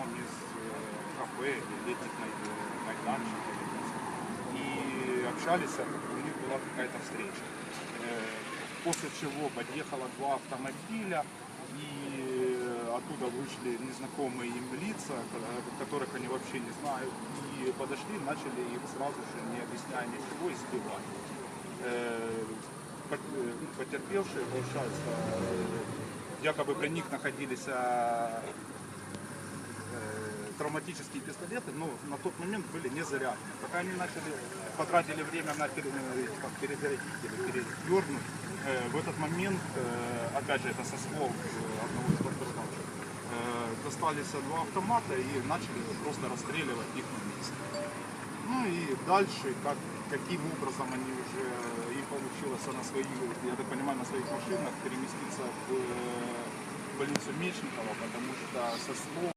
одном из э, кафе или летних май- э, майданчиков. И общались, а у них была какая-то встреча. Э, После чего подъехало два автомобиля, и э, оттуда вышли незнакомые им лица, ко- которых они вообще не знают, и подошли, начали их сразу же, не объясняя ничего, избивать. Ну, Потерпевшие, получается, якобы при них находились травматические пистолеты, но на тот момент были не заряжены. Пока они начали, потратили время на э, как перезарядить или передернуть, э, в этот момент, э, опять же, это со слов э, одного из пострадавших, э, достались два автомата и начали просто расстреливать их на месте. Ну и дальше, как, каким образом они уже, э, им получилось на свои, я так понимаю, на своих машинах переместиться в больницу Мечникова, потому что со слов